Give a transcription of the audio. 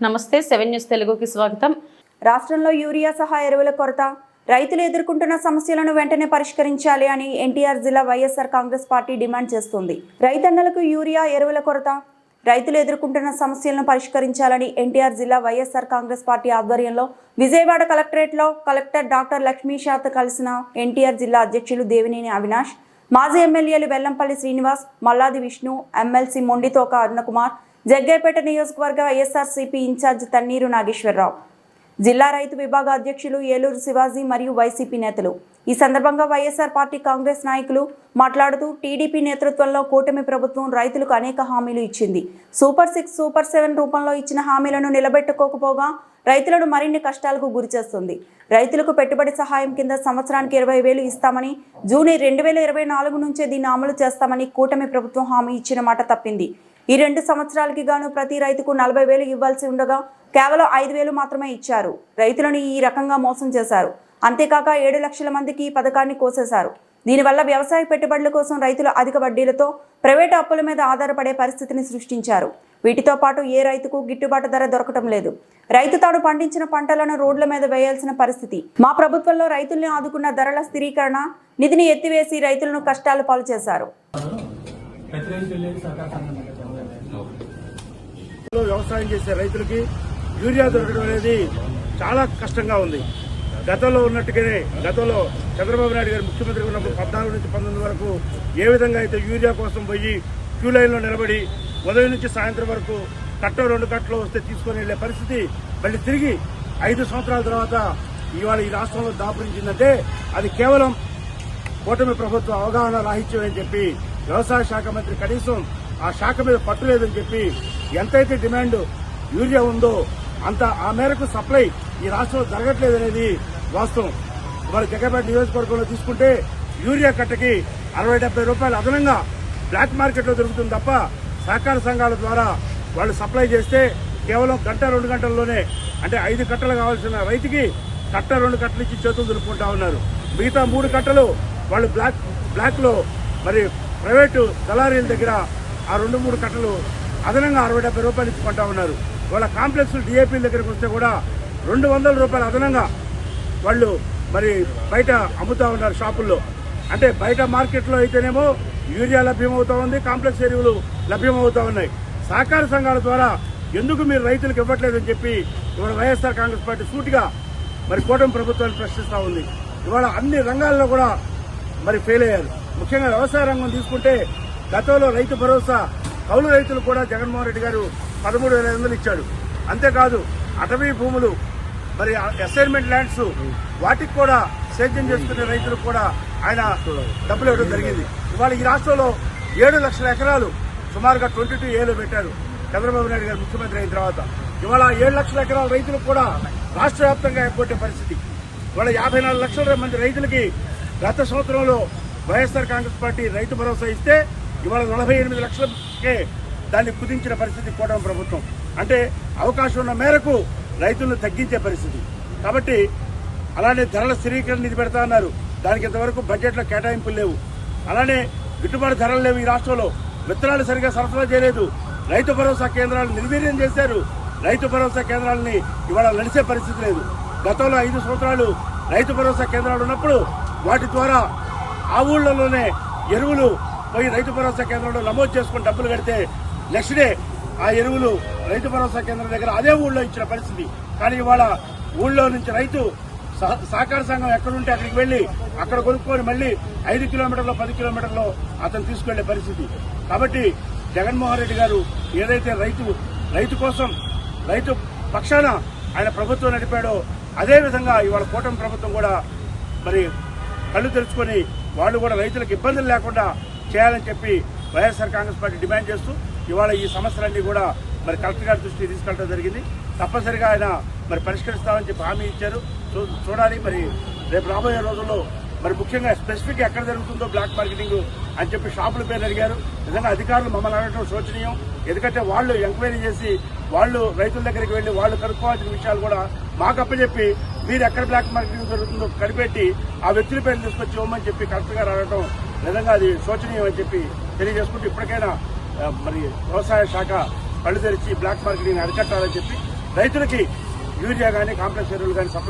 నమస్తే seven news తెలుగుకి స్వాగతం. రాష్ట్రంలో యూరియా సహా ఎరువుల కొరత రైతులు ఎదుర్కొంటున్న సమస్యలను వెంటనే పరిష్కరించాలి అని ఎన్టీఆర్ జిల్లా వైఎస్ఆర్ కాంగ్రెస్ పార్టీ డిమాండ్ చేస్తుంది. రైతన్నలకు యూరియా ఎరువుల కొరత రైతులు ఎదుర్కొంటున్న సమస్యలను పరిష్కరించాలని ఎన్టీఆర్ జిల్లా వైఎస్ఆర్ కాంగ్రెస్ పార్టీ ఆధ్వర్యంలో విజయవాడ కలెక్టరేట్లో కలెక్టర్ డాక్టర్ లక్ష్మీశాత్ కలిసిన ఎన్టీఆర్ జిల్లా అధ్యక్షులు దేవినేని అవినాష్ మాజీ ఎమ్మెల్యేలు వెల్లంపల్లి శ్రీనివాస్ మల్లాది విష్ణు ఎమ్మెల్సీ మొండితోక అరుణకుమార్ జగ్గైపేట నియోజకవర్గ వైఎస్ఆర్సీపీ ఇన్ఛార్జ్ తన్నీరు నాగేశ్వరరావు. జిల్లా రైతు విభాగ అధ్యక్షులు ఏలూరు శివాజీ మరియు వైసీపీ నేతలు. ఈ సందర్భంగా వైఎస్ఆర్ పార్టీ కాంగ్రెస్ నాయకులు మాట్లాడుతూ టీడీపీ నేతృత్వంలో కూటమి ప్రభుత్వం రైతులకు అనేక హామీలు ఇచ్చింది. సూపర్ సిక్స్ సూపర్ సెవెన్ రూపంలో ఇచ్చిన హామీలను నిలబెట్టుకోకపోగా రైతులను మరిన్ని కష్టాలకు గురిచేస్తుంది రైతులకు పెట్టుబడి సహాయం కింద సంవత్సరానికి ఇరవై వేలు ఇస్తామని జూన్ రెండు వేల ఇరవై నాలుగు నుంచే దీన్ని అమలు చేస్తామని కూటమి ప్రభుత్వం హామీ ఇచ్చిన మాట తప్పింది. ఈ రెండు సంవత్సరాలకి గాను ప్రతి రైతుకు నలభై వేలు ఇవ్వాల్సి ఉండగా కేవలం ఐదు వేలు మాత్రమే ఇచ్చారు. రైతులను ఈ రకంగా మోసం చేశారు. అంతేకాక ఏడు లక్షల మందికి ఈ పథకాన్ని కోసేశారు. దీనివల్ల వ్యవసాయ పెట్టుబడుల కోసం రైతులు అధిక వడ్డీలతో ప్రైవేటు అప్పుల మీద ఆధారపడే పరిస్థితిని సృష్టించారు. వీటితో పాటు ఏ రైతుకు గిట్టుబాటు ధర దొరకటం లేదు. రైతు తాను పండించిన పంటలను రోడ్ల మీద వేయాల్సిన పరిస్థితి. మా ప్రభుత్వంలో రైతుల్ని ఆదుకున్న ధరల స్థిరీకరణ నిధిని ఎత్తివేసి రైతులను కష్టాలు పాలు చేశారు. వ్యవసాయం చేసే రైతులకి యూరియా దొరకడం అనేది చాలా కష్టంగా ఉంది. గతంలో ఉన్నట్టుగానే గతంలో చంద్రబాబు నాయుడు గారు ముఖ్యమంత్రి ఉన్నప్పుడు పద్నాలుగు నుంచి పంతొమ్మిది వరకు ఏ విధంగా అయితే యూరియా కోసం పోయి క్యూ లైన్లో నిలబడి ఉదయం నుంచి సాయంత్రం వరకు కట్ట రెండు కట్టలు వస్తే తీసుకొని వెళ్ళే పరిస్థితి మళ్ళీ తిరిగి ఐదు సంవత్సరాల తర్వాత ఇవాళ ఈ రాష్ట్రంలో దాపురించిందంటే అది కేవలం కూటమి ప్రభుత్వం అవగాహన రాహిత్యం అని చెప్పి వ్యవసాయ శాఖ మంత్రి కనీసం ఆ శాఖ మీద పట్టు లేదని చెప్పి ఎంతైతే డిమాండ్ యూరియా ఉందో అంత ఆ మేరకు సప్లై ఈ రాష్ట్రంలో జరగట్లేదనేది వాస్తవం. ఇవాళ జగపేట నియోజకవర్గంలో తీసుకుంటే యూరియా కట్టకి అరవై డెబ్బై రూపాయలు అదనంగా బ్లాక్ మార్కెట్లో దొరుకుతుంది తప్ప సహకార సంఘాల ద్వారా వాళ్ళు సప్లై చేస్తే కేవలం గంట రెండు గంటల్లోనే అంటే ఐదు కట్టలు కావాల్సిన రైతుకి కట్ట రెండు కట్టలు ఇచ్చి చేతులు దులుపుకుంటా ఉన్నారు. మిగతా మూడు కట్టలు వాళ్ళు బ్లాక్ బ్లాక్లో మరి ప్రైవేటు దళారీల దగ్గర ఆ రెండు మూడు కట్టలు అదనంగా అరవై డెబ్బై రూపాయలు ఇచ్చుకుంటా ఉన్నారు. వాళ్ళ కాంప్లెక్స్ డిఏపీల దగ్గరకు వస్తే కూడా రెండు వందల రూపాయలు అదనంగా వాళ్ళు మరి బయట అమ్ముతా ఉన్నారు షాపుల్లో. అంటే బయట మార్కెట్లో అయితేనేమో యూరియా లభ్యమవుతూ ఉంది కాంప్లెక్స్ ఎరువులు లభ్యమవుతూ ఉన్నాయి. సహకార సంఘాల ద్వారా ఎందుకు మీరు రైతులకు ఇవ్వట్లేదని చెప్పి ఇవాళ వైఎస్ఆర్ కాంగ్రెస్ పార్టీ సూటిగా మరి కూటమి ప్రభుత్వాన్ని ప్రశ్నిస్తూ ఉంది. ఇవాళ అన్ని రంగాల్లో కూడా మరి ఫెయిల్ అయ్యారు. ముఖ్యంగా వ్యవసాయ రంగం తీసుకుంటే గతంలో రైతు భరోసా కౌలు రైతులు కూడా జగన్మోహన్ రెడ్డి గారు పదమూడు వేల ఐదు వందలు ఇచ్చాడు. అంతేకాదు అటవీ భూములు మరి అసైన్మెంట్ ల్యాండ్స్ వాటికి కూడా సేద్యం చేసుకునే రైతులకు కూడా ఆయన డబ్బులు ఇవ్వడం జరిగింది. ఇవాళ ఈ రాష్ట్రంలో ఏడు లక్షల ఎకరాలు సుమారుగా ట్వంటీ టూ ఏలో పెట్టారు చంద్రబాబు నాయుడు గారు ముఖ్యమంత్రి అయిన తర్వాత. ఇవాళ ఏడు లక్షల ఎకరాల రైతులకు కూడా రాష్ట్ర వ్యాప్తంగా ఏర్పడే పరిస్థితి. ఇవాళ యాభై నాలుగు లక్షల మంది రైతులకి గత సంవత్సరంలో వైఎస్ఆర్ కాంగ్రెస్ పార్టీ రైతు భరోసా ఇస్తే ఇవాళ నలభై ఎనిమిది లక్షలకే దాన్ని కుదించిన పరిస్థితి కూటమి ప్రభుత్వం. అంటే అవకాశం ఉన్న మేరకు రైతులను తగ్గించే పరిస్థితి. కాబట్టి అలానే ధరల స్థిరీకరణ నిధి పెడతా అన్నారు. దానికి ఇంతవరకు బడ్జెట్లో కేటాయింపులు లేవు. అలానే గిట్టుబాటు ధరలు లేవు ఈ రాష్ట్రంలో. విత్తనాలు సరిగా సరఫరా చేయలేదు. రైతు భరోసా కేంద్రాలను నిర్వీర్యం చేశారు. రైతు భరోసా కేంద్రాలని ఇవాళ నడిచే పరిస్థితి లేదు. గతంలో ఐదు సంవత్సరాలు రైతు భరోసా కేంద్రాలు ఉన్నప్పుడు వాటి ద్వారా ఆ ఊళ్ళలోనే ఎరువులు పోయి రైతు భరోసా కేంద్రంలో నమోదు చేసుకుని డబ్బులు కడితే నెక్స్ట్ డే ఆ ఎరువులు రైతు భరోసా కేంద్రం దగ్గర అదే ఊళ్ళో ఇచ్చిన పరిస్థితి. కానీ ఇవాళ ఊళ్ళో నుంచి రైతు సహ- సహకార సంఘం ఎక్కడుంటే అక్కడికి వెళ్ళి అక్కడ కొనుక్కొని మళ్ళీ ఐదు కిలోమీటర్లు పది కిలోమీటర్లో అతను తీసుకెళ్ళే పరిస్థితి. కాబట్టి జగన్మోహన్ రెడ్డి గారు ఏదైతే రైతు రైతు కోసం రైతు పక్షాన ఆయన ప్రభుత్వం నడిపాడో అదేవిధంగా ఇవాళ కూటమి ప్రభుత్వం కూడా మరి కళ్ళు తెరుచుకొని వాళ్ళు కూడా రైతులకు ఇబ్బందులు లేకుండా చేయాలని చెప్పి వైఎస్ఆర్ కాంగ్రెస్ పార్టీ డిమాండ్ చేస్తూ ఇవాళ ఈ సమస్యలన్నీ కూడా మరి కలెక్టర్ గారి దృష్టికి తీసుకెళ్ళడం జరిగింది. తప్పనిసరిగా ఆయన మరి పరిష్కరిస్తామని చెప్పి హామీ ఇచ్చారు. చూ- చూడాలి మరి రేపు రాబోయే రోజుల్లో మరి ముఖ్యంగా స్పెసిఫిక్ ఎక్కడ జరుగుతుందో బ్లాక్ మార్కెటింగ్ అని చెప్పి షాపుల పేరు అడిగారు. నిజంగా అధికారులు మమ్మల్ని అడగడం శోచనీయం. ఎందుకంటే వాళ్ళు ఎంక్వైరీ చేసి వాళ్ళు రైతుల దగ్గరికి వెళ్ళి వాళ్ళు కనుక్కోవాల్సిన విషయాలు కూడా మాకు అప్పచెప్పి మీరు ఎక్కడ బ్లాక్ మార్కెటింగ్ జరుగుతుందో కనిపెట్టి ఆ వ్యక్తుల పేరు తీసుకొచ్చి ఇవ్వమని చెప్పి కలెక్టర్ గారు అడగడం నిజంగా అది శోచనీయం అని చెప్పి తెలియజేసుకుంటూ ఇప్పటికైనా మరి వ్యవసాయ శాఖ కళ్ళు తెరిచి బ్లాక్ మార్కెటింగ్ అరికట్టాలని చెప్పి రైతులకి యూరియా కానీ కాంప్లెక్స్ ఎరువులు కానీ సప్లై